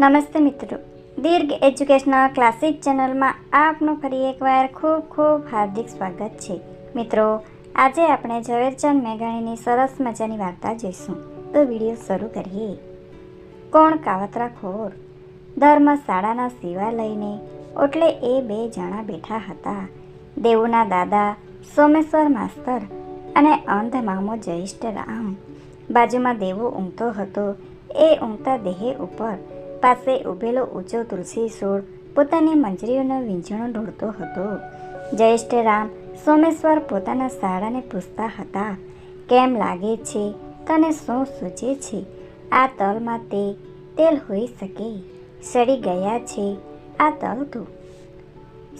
નમસ્તે મિત્રો. દીર્ઘ educational classic ચેનલમાં આપનું ફરી એકવાર ખૂબ ખૂબ હાર્દિક સ્વાગત છે. મિત્રો, આજે આપણે ઝવેરચંદ મેઘાણીની સરસ મજાની વાર્તા જોઈશું. તો વીડિયો શરૂ કરીએ. કોણ કાવતરા ખોર ધર્મશાળાના સેવા લઈને ઓટલે એ બે જણા બેઠા હતા. દેવુના દાદા સોમેશ્વર માસ્તર અને અંધ મામો જયેષ્ઠ રામ. બાજુમાં દેવો ઊંઘતો હતો એ ઊંઘતા દેહે ઉપર પાસે ઊભેલો ઊંચો તુલસી છોડ પોતાની મંજરીઓનો વીંઝણો ઢોળતો હતો. જયેષ્ઠ રામ સોમેશ્વર પોતાના શાળાને પૂછતા હતા, કેમ લાગે છે? તને શું સૂચે છે? આ તલમાં તે તેલ હોઈ શકે? સડી ગયા છે? આ તલ તો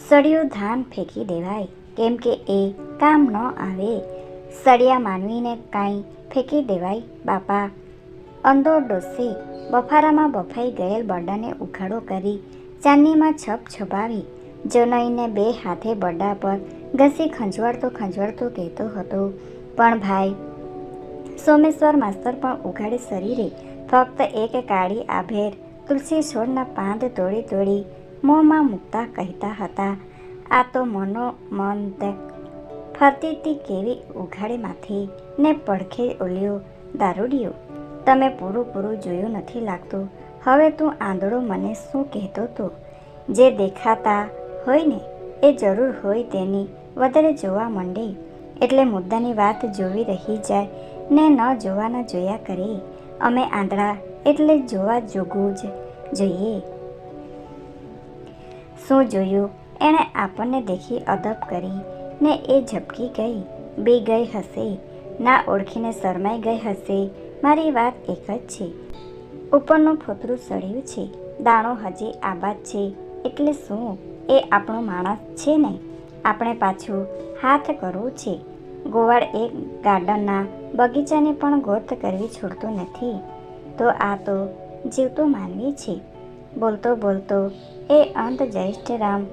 સળિયું ધાન ફેંકી દેવાય. કેમ કે એ કામ ન આવે. સળિયા માનવીને કાંઈ ફેંકી દેવાય, બાપા. અંદો ડોસે બફારામાં બફાઈ ગયેલ બરડાને ઉઘાડો કરી ચાંદીમાં છપ છપાવી. જનઈને બે હાથે બરડા પર ઘસી ખંજવાડતો ખંજવાડતો કહેતો હતો, પણ ભાઈ, સોમેશ્વર માસ્તર પણ ઉઘાડે શરીરે. ફક્ત એક કાળી આભેર તુલસી છોડના પાંદ તોડી તોડી મોંમાં મૂકતા કહેતા હતા, આ તો મનો મન ફરતી તી કેવી ઉઘાડે માથી ને પડખે ઓલ્યો દારૂડિયો. તમે પૂરું પૂરું જોયું નથી લાગતું. હવે તું આંધળો મને શું કહેતો તો? જે દેખાતા હોય ને, એ જરૂર હોય તેની. વધારે જોવા માંડી. એટલે મુદ્દાની વાત જોવી રહી જાય. ને ન જોવાના જોયા કરે. અમે આંધળા એટલે જોવા જોગવું જ જોઈએ. શું જોયું? એણે આપણને દેખી અદબ કરી. ને એ ઝબકી ગઈ. બી ગઈ હશે. ના ઓળખીને શરમાઈ ગઈ હશે. મારી વાત એક જ છે. ઉપરનું ફોતરું સળ્યું છે. દાણો હજી આબાદ છે. એટલે શું? એ આપણો માણસ છે ને? આપણે પાછું હાથ કરવું છે. ગોવાળ એક ગાર્ડનના બગીચાને પણ ગોત કરવી છોડતો નથી. તો આ તો જીવતો માનવી છે. બોલતો બોલતો એ અંત જયેષ્ઠ રામ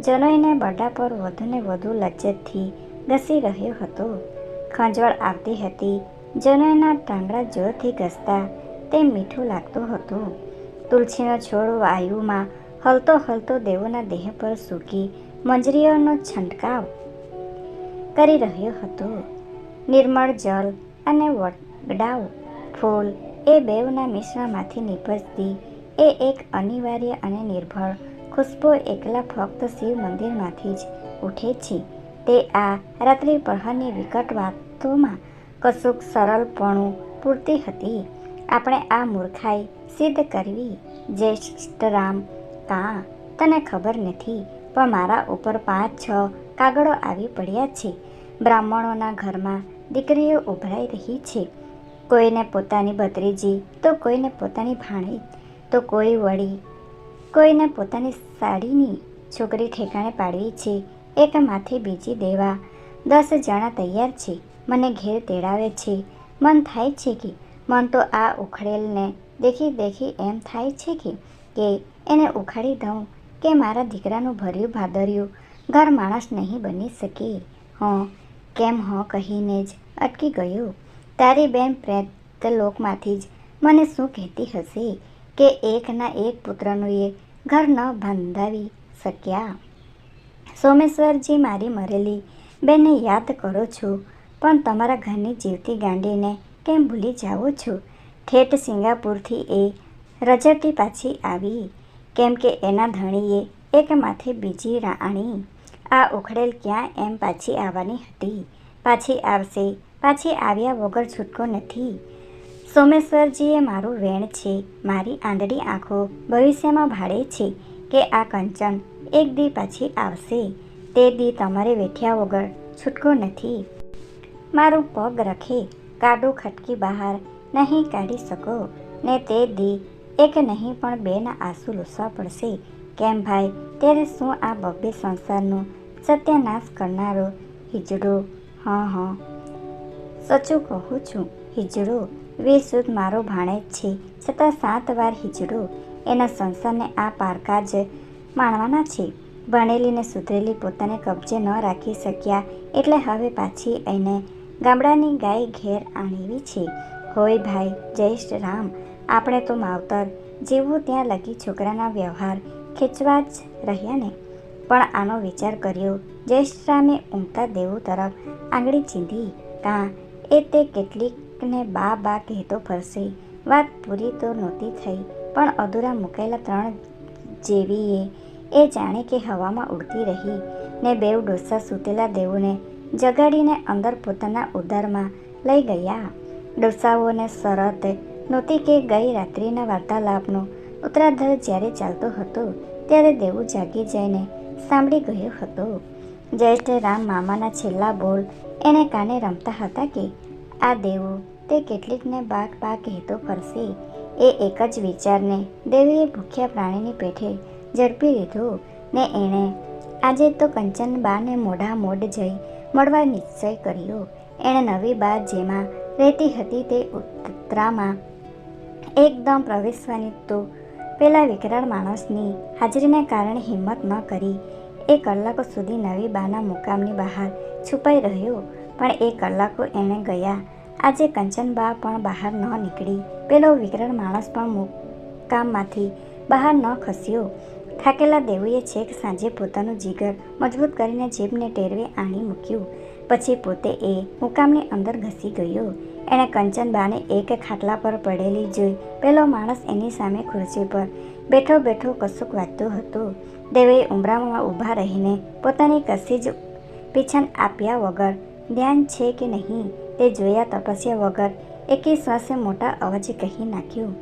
જનોઈને બડા પર વધુને વધુ લજ્જતથી ઘસી રહ્યો હતો. ખંજવાળ આવતી હતી જનોઈના ટાંગડા જોરથી ઘસતા. તે મીઠું લાગતું હતું. તુલસીનો છોડ વાયુમાં હલતો હલતો દેવોના દેહ પર સૂકી મંજરીઓનો છંટકાવ કરી રહ્યો હતો. નિર્મળ જલ અને વડાવ ફૂલ એ બેવના મિશ્રણમાંથી નીપજતી. એ એક અનિવાર્ય અને નિર્ભળ ખુશ્બો એકલા ફક્ત શિવ મંદિરમાંથી જ ઉઠે છે. તે આ રાત્રિ પ્રહરની વિકટ વાતોમાં કશુંક સરળપણું પૂરતી હતી. આપણે આ મૂર્ખાઈ સિદ્ધ કરવી, જ્યેષ્ઠ રામ કાં તને ખબર નથી, પણ મારા ઉપર પાંચ, છ કાગળો આવી પડ્યા છે. બ્રાહ્મણોના ઘરમાં દીકરીઓ ઉભરાઈ રહી છે. કોઈને પોતાની ભત્રીજી, તો કોઈને પોતાની ભાણી તો કોઈ વળી, કોઈને પોતાની સાડીની છોકરી ઠેકાણે પાડવી છે. એકમાંથી બીજી દેવા દસ જણા તૈયાર છે. મને ઘેર તેડાવે છે. મન થાય છે કે મન તો આ ઉખડેલને દેખી દેખી એમ થાય છે કે કે એને ઉખાડી દઉં, કે મારા દીકરાનું ભર્યું ભાદર્યું. ઘર માણસ નહીં બની શકે. હં, કેમ હં કહીને જ અટકી ગયું. તારી બેન પ્રેત લોકમાંથી જ મને શું કહેતી હશે કે એકના એક પુત્રનું એ ઘર ન બંધાવી શક્યા? સોમેશ્વરજી મારી મરેલી. બેનને યાદ કરો છો. પણ તમારા ઘરની જીવતી ગાંડીને કેમ ભૂલી જાઓ છો? ઠેઠ સિંગાપુરથી એ રજતી પાછી આવી. કેમ કે એના ધણીએ એકમાંથી બીજી રાણી. આ ઉખડેલ ક્યાં એમ પાછી આવવાની હતી. પાછી આવશે, પાછી આવ્યા વગર છૂટકો નથી. સોમેશ્વરજીએ મારું વેણ છે, મારી આંધળી આંખો ભવિષ્યમાં ભાડે છે કે આ કંચન એક દી પાછી આવશે. તે દી તમારે વેઠ્યા વગર છૂટકો નથી. મારું પગ રખી, કાડું ખટકી બહાર, નહીં કાઢી શકો. ને તે દી, એક નહીં પણ બેના આંસુ લૂસવા પડશે. કેમ ભાઈ, ત્યારે શું આ બબ્બે સંસારનું સત્યાનાશ કરનારો હિજડો? હં હં. સચું કહું છું, હિજડો વીસ સુદ મારો ભાણેજ છે. છતાં સાત વાર હિજડો, એના સંસારને આ પારકા જ માણવાના છે. ભણેલી ને સુધરેલી પોતાને કબજે ન રાખી શક્યા, એટલે હવે પાછી એને ગામડાની ગાય ઘેર આણેવી છે. હોય ભાઈ જય રામ, આપણે તો માવતર, જેવું ત્યાં લગી છોકરાના વ્યવહાર ખેંચવા જ રહ્યા ને. પણ આનો વિચાર કર્યો જયેશરામે ઊંઘતા દેવું તરફ આંગળી ચીંધી, કાં એ તે કેટલીકને બા બા કહેતો ફરશે? વાત પૂરી તો નહોતી થઈ, પણ અધૂરા મુકાયેલા ત્રણ જેવીએ એ જાણે કે હવામાં ઉડતી રહી ને બેઉ ડોસા સૂતેલા દેવુને જગાડીને અંદર પોતાના ઉદરમાં લઈ ગયા. ડોસાઓને શરત નહોતી કે ગઈ રાત્રિના વાર્તાલાપનો ઉત્તરાધાર જ્યારે ચાલતો હતો ત્યારે દેવું જાગી જઈને સાંભળી ગયો હતો. જ્યેષ્ઠ રામ મામાના છેલ્લા બોલ એને કાને રમતા હતા કે, આ દેવું, તે કેટલીકને બાક બા કહેતો ફરશે. એ એક જ વિચારને દેવીએ ભૂખ્યા પ્રાણીની પેઠે ઝડપી લીધો ને એણે, આજે તો કંચનબાને મોઢા મોઢ જઈ મળવા નિશ્ચય કર્યો. એણે નવી બા જેમાં રહેતી હતી તે ઉત્તરામાં એકદમ પ્રવેશવાની તો પેલા વિકરાળ માણસની હાજરીને કારણે હિંમત ન કરી. એ કલાકો સુધી નવી બાના મુકામની બહાર છુપાઈ રહ્યો, પણ એ કલાકો એણે ગયા. આજે કંચનબા પણ બહાર ન નીકળી. પેલો વિકરાળ માણસ પણ મુકામમાંથી બહાર ન ખસ્યો. થાકેલા દેવુએ છેક સાંજે પોતાનું જીગર મજબૂત કરીને જીભને ટેરવે આણી મૂક્યું. પછી પોતે એ મુકામની અંદર ઘસી ગયો. એણે કંચનબાને એક ખાટલા પર પડેલી જોઈ પેલો માણસ એની સામે ખુરશી પર બેઠો બેઠો કશુંક વાંચતો હતો. દેવે ઉંબરામાં ઊભા રહીને પોતાની કશી જ પીછન આપ્યા વગર ધ્યાન છે કે નહીં તે જોયા તપસ્યા વગર એકી શ્વાસે મોટા અવાજે કહી નાખ્યું.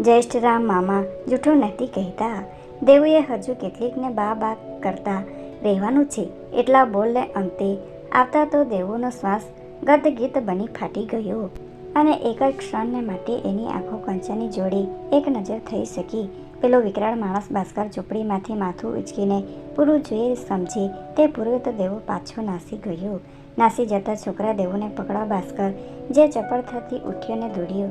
જ્યેષ્ઠ રામ મામા, જૂઠું નથી કહેતા. દેવુએ હજુ કેટલીકને બા બા કરતા રહેવાનું છે એટલા બોલને અંતે આવતા તો દેવુનો શ્વાસ ગદગીત બની ફાટી ગયો અને એક જ ક્ષણને માટે એની આંખો કંચાની જોડે એક નજર થઈ શકી. પેલો વિકરાળ માણસ ભાસ્કર ઝૂંપડીમાંથી માથું ઉચકીને પૂરું જોઈએ સમજે તે પૂર્વે તો દેવો પાછો નાસી ગયો. નાસી જતા છોકરા દેવોને પકડવા ભાસ્કર જે ચપળતાથી ઉઠ્યો ને દોડ્યો.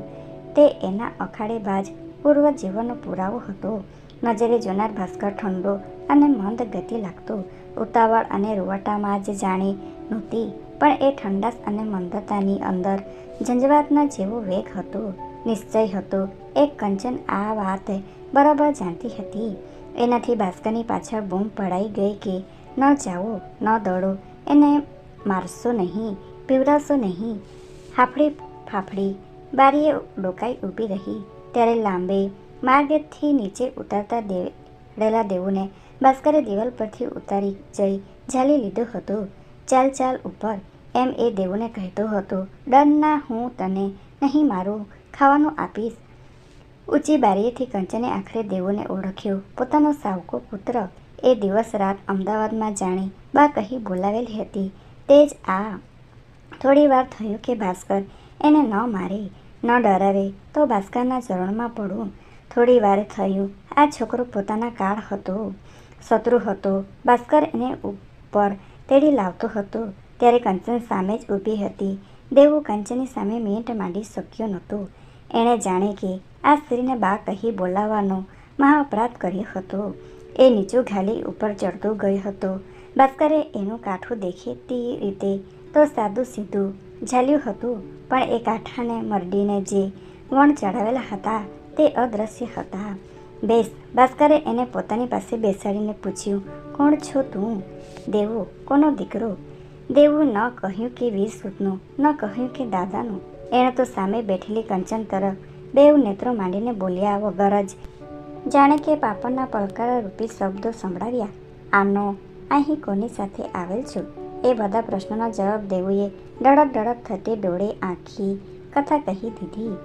તે એના અખાડે બાજ પૂર્વ જીવનનો પુરાવો હતો. નજરે જોનાર ભાસ્કર ઠંડો અને મંદ ગતિ લાગતો, ઉતાવળ અને રૂવાટામાં જ જાણે નહોતી, પણ એ ઠંડાસ અને મંદતાની અંદર ઝંઝવાતના જેવો વેગ હતો, નિશ્ચય હતો એ કંચન આ વાત બરાબર જાણતી હતી. એનાથી ભાસ્કરની પાછળ બૂમ પડાઈ ગઈ કે, ન જાઓ, ન દોડો, એને મારશો નહીં, પીવડાવશો નહીં. હાફડી ફાફડી બારીએ ડોકાઈ ઊભી રહી, ત્યારે લાંબે માર્ગેથી નીચે ઉતારતા દેડેલા દેવુને ભાસ્કરે દિવાલ પરથી ઉતારી જઈ ઝાલી લીધો હતો. ચાલ ચાલ ઉપર, એમ એ દેવુને કહેતો હતો, ડરના હું તને નહીં મારું, ખાવાનું આપીશ. ઊંચી બારીએથી કંચને આખરે દેવુને ઓળખ્યો. પોતાનો સાવકો પુત્ર એ દિવસ રાત અમદાવાદમાં જાણી બા કહી બોલાવેલી હતી, તે જ આ. થોડી વાર થયું કે ભાસ્કર એને ન મારે, ન ડરાવે, તો ભાસ્કરના ચરણમાં પડું થોડી વાર થયું. આ છોકરો પોતાના કાળ હતો, શત્રુ હતો. ભાસ્કર એને ઉપર તેડી લાવતો હતો. ત્યારે કંચન સામે જ ઊભી હતી. દેવું કંચનની સામે મિનિટ માંડી શક્યો નહોતો. એણે જાણે કે આ સ્ત્રીને બા કહી બોલાવવાનો મહાઅપરાધ કર્યો હતો. એ નીચું ઘાલી ઉપર ચડતો ગયો હતો. ભાસ્કરે એનું કાઠું દેખેતી રીતે તો સાદું સીધું ઝાલ્યું હતું, પણ એ કાંઠાને મરડીને જે વણ ચડાવેલા હતા તે અદ્રશ્ય હતા. બેસ, ભાસ્કરે એને પોતાની પાસે બેસાડીને પૂછ્યું, કોણ છો તું? દેવો, કોનો દીકરો? દેવું ન કહ્યું કે વીર સૂતનું ન કહ્યું કે દાદાનું. એણે તો સામે બેઠેલી કંચન તરફ બેઉ નેત્રો માંડીને બોલ્યા વગર જ, જાણે કે પાપડના પડકારા રૂપી શબ્દો સંભળાવ્યા. આનો, અહીં કોની સાથે આવેલ છું? એ બધા પ્રશ્નોના જવાબ દેવુએ ડળક ડળક થતી ડોળે આંખી કથા કહી દીધી.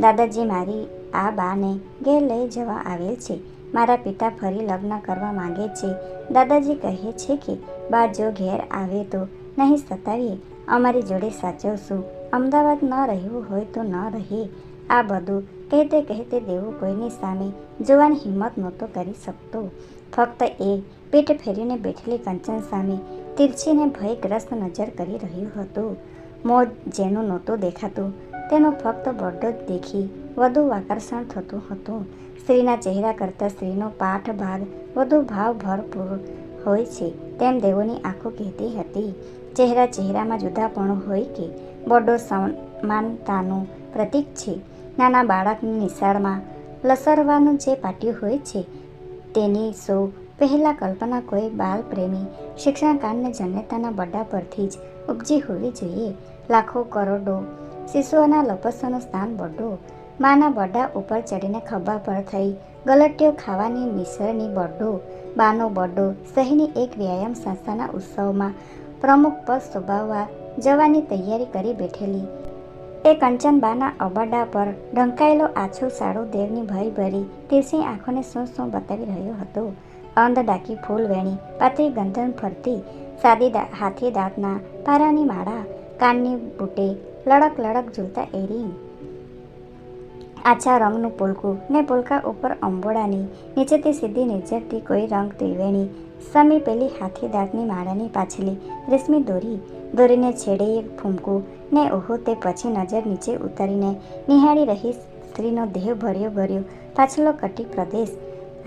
દાદાજી, મારી આ બાને ઘેર લઈ જવા આવેલ છે. મારા પિતા ફરી લગ્ન કરવા માંગે છે. દાદાજી કહે છે કે, બા, જો ઘેર આવે તો નહીં સતાવીએ. અમારી જોડે સાચવશું. અમદાવાદ ન રહેવું હોય તો ન રહે. આ બધું કહેતે કહેતે દેવું કોઈની સામે જોવાની હિંમત નહોતો કરી શકતો. ફક્ત એ પેટ ફેરીને બેઠેલી કંચન સામે તિરછીને ભયગ્રસ્ત નજર કરી રહ્યું હતું. મોજ જેનું નહોતું દેખાતું. તેનું ફક્ત બરડો જ દેખી વધુ આકર્ષણ થતું હતું. સ્ત્રીના ચહેરા કરતાં સ્ત્રીનો પાઠ ભાગ વધુ ભાવ ભરપૂર હોય છે તેમ દેવોની આંખો કહેતી હતી. ચહેરા ચહેરામાં જુદાપણું હોય કે બોડો સમાનતાનું પ્રતીક છે. નાના બાળકની નિશાળમાં લસરવાનું જે પાટિયું હોય છે તેની સો પહેલાં કલ્પના કોઈ બાલપ્રેમી શિક્ષણકાંડને જનતાના બડા પરથી જ ઉપજી હોવી જોઈએ. લાખો કરોડો શિશુઓના લપસોનું સ્થાન બઢો માના બડા ઉપર ચડીને ખભા પર થઈ ગલટીઓ ખાવાની મિસળની બડો બાનો બડો સહીની એક વ્યાયામ સંસ્થાના ઉત્સવમાં પ્રમુખ પદ શોભાવવા જવાની તૈયારી કરી બેઠેલી. એ કંચનબાના અબડા પર ઢંકાયેલો આછો સાડો દેવની ભય ભરી તેસી આંખોને શું શું બતાવી રહ્યો હતો. અંધ ડાકી ફૂલ વેણી, પાતળી ગંધન ફરતી સાદી હાથી દાંતના પારાની માળા, કાનની બુટે લડક લડક ઝૂલતા એરિંગ આછા રંગનું પુલકું. ને પુલકા ઉપર અંબોડાની. નીચેથી સીધી નિર્જરતી કોઈ રંગ ત્રિવેણી. સમી પેલી હાથી દાંતની માળાની પાછલી. રેશમી દોરી. દોરીને છેડે એક ફૂમકું. ને ઓહો, તે પછી નજર નીચે ઉતારીને નિહાળી રહી સ્ત્રીનો દેહ ભર્યો ભર્યો. પાછલો કટી પ્રદેશ.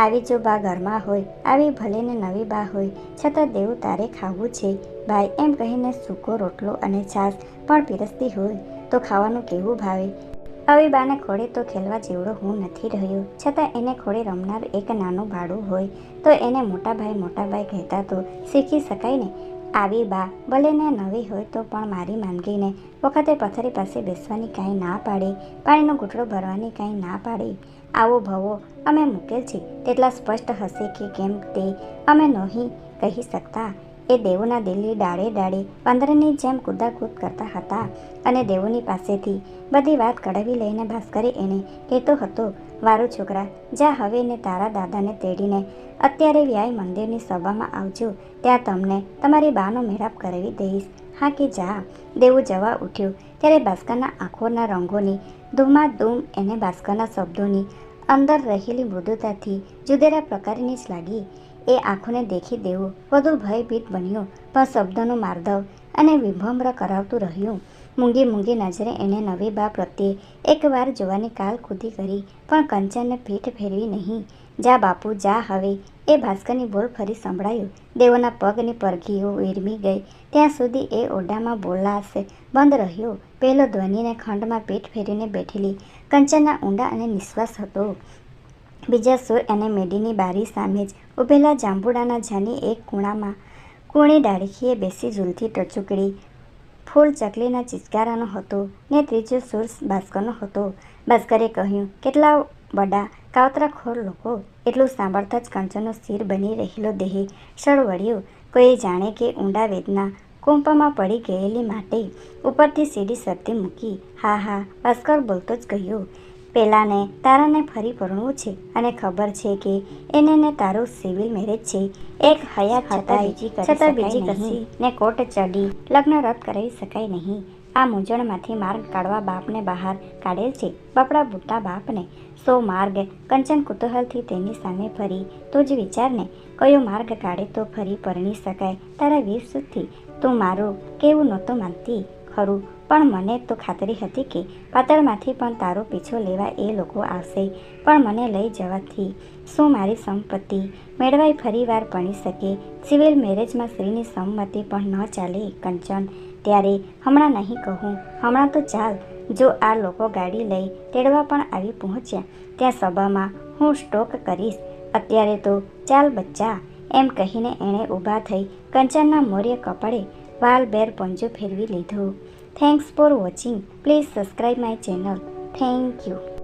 આવી જો બા ઘરમાં હોય, આવી ભલે ને નવી બા હોય, છતાં દેવું તારે ખાવું છે. ભાઈ એમ કહીને સૂકો રોટલો અને છાશ પણ પીરસતી હોય, તો ખાવાનું કેવું ભાવે? આવી બાને ખોળે તો ખેલવા જેવડો હું નથી રહ્યો. છતાં એને ખોળે રમનાર એક નાનું ભાડું હોય, તો એને મોટા ભાઈ મોટા ભાઈ કહેતા તો શીખી શકાય ને? આવી બા ભલે ને નવી હોય તો પણ મારી માંદગીને વખતે પથારી પાસે બેસવાની કાંઈ ના પાડે, પાણીનો ઘૂંટડો ભરવાની કાંઈ ના પાડે. આવો ભવો, અમે મૂકેલ છે તેટલા સ્પષ્ટ હશે કે કેમ તે અમે નહીં કહી શકતા. એ દેવોના દિલ્હી ડાળે ડાળે વાંદરાની જેમ કૂદાકૂદ કરતા હતા અને દેવોની પાસેથી બધી વાત કઢાવી લઈને ભાસ્કરે એને કહેતો હતો, વારું છોકરા, જા હવે ને તારા દાદાને તેડીને અત્યારે વ્યાય મંદિરની સભામાં આવજો. ત્યાં તમને તમારી બાનો મેળાપ કરાવી દઈશ. હા કે જા. દેવું જવા ઉઠ્યું. ત્યારે ભાસ્કરના આંખોના રંગોની ધૂમાધૂમ એને ભાસ્કરના શબ્દોની અંદર રહેલી મૃદુતાથી જુદેરા પ્રકારની જ લાગી. એ આંખોને દેખી દેવું વધુ ભયભીત બન્યો. પણ શબ્દનું માર્દવ અને વિભમ્ર કરાવતું રહ્યું. મૂંગી મૂંગી નજરે એણે નવી બા પ્રત્યે એકવાર જોવાની કાલ કૂદી કરી, પણ કંચનને પીઠ ફેરવી નહીં. જા બાપુ, જા હવે. એ ભાસ્કરની બોલ ફરી સંભળાયું. દેવોના પગની પરઘીઓ વેરમી ગઈ. ત્યાં સુધી એ ઓરડામાં બોલાશે, બંધ રહ્યો. પહેલો ધ્વનિને ખંડમાં પીઠ ફેરીને બેઠેલી. કંચનના ઊંડા અને નિશ્વાસ હતો. બીજા સુર અને મેડીની બારી સામે જ ઊભેલા જાંબુડાના ઝાની એક ખૂણામાં કૂણી ડાળખીએ બેસી ઝૂલથી ટચુકડી. ફૂલ ચકલીના ચિચકારાનો હતો ને ત્રીજો સુર ભાસ્કરનો હતો. ભાસ્કરે કહ્યું, કેટલા બડા કાવતરાખોર લોકો! એટલું સાંભળતા જ કંચનનો સ્થિર બની રહેલો દેહ. સળવળ્યું કોઈ જાણે કે ઊંડા વેદના કુંપમાં પડી ગયેલી માટે ઉપરથી સીડી સરતી મૂકી. હા હા ભાસ્કર બોલતો જ ગયો. પેલાને તારાને ફરી પરણવું છે અને ખબર છે કે એને ને તારું સિવિલ મેરેજ છે. એક હયાત છતાં બીજી છતાં બીજી કસી ને કોટ ચડી. લગ્ન રદ કરાવી શકાય નહીં. આ મૂંઝવણમાંથી માર્ગ કાઢવા બાપને બહાર કાઢેલ છે. બપડા બુટા બાપને સો માર્ગ. કંચન કુતૂહલથી તેની સામે ફરી. તું જ વિચારને કયો માર્ગ કાઢે તો ફરી પરણી શકાય. તારા વીર સુધી તું મારું કેવું નહોતો માનતી? ખરું, પણ મને તો ખાતરી હતી કે પાતળમાંથી પણ તારો પીછો લેવા એ લોકો આવશે. પણ મને લઈ જવાથી શું મારી સંપત્તિ? મેળવાઈ ફરીવાર પણી શકે. સિવિલ મેરેજમાં સ્ત્રીની સંમતિ પણ ન ચાલે, કંચન. ત્યારે હમણાં નહીં કહું, હમણાં તો ચાલ. જો આ લોકો ગાડી લઈ તેડવા પણ આવી પહોંચ્યા, ત્યાં સભામાં હું સ્ટોક કરીશ. અત્યારે તો ચાલ બચ્ચા. એમ કહીને એણે ઊભા થઈ કંચનના મોર્ય કપાળે વાલ બેર પંજો ફેરવી લીધો. Thanks for watching please subscribe my channel thank you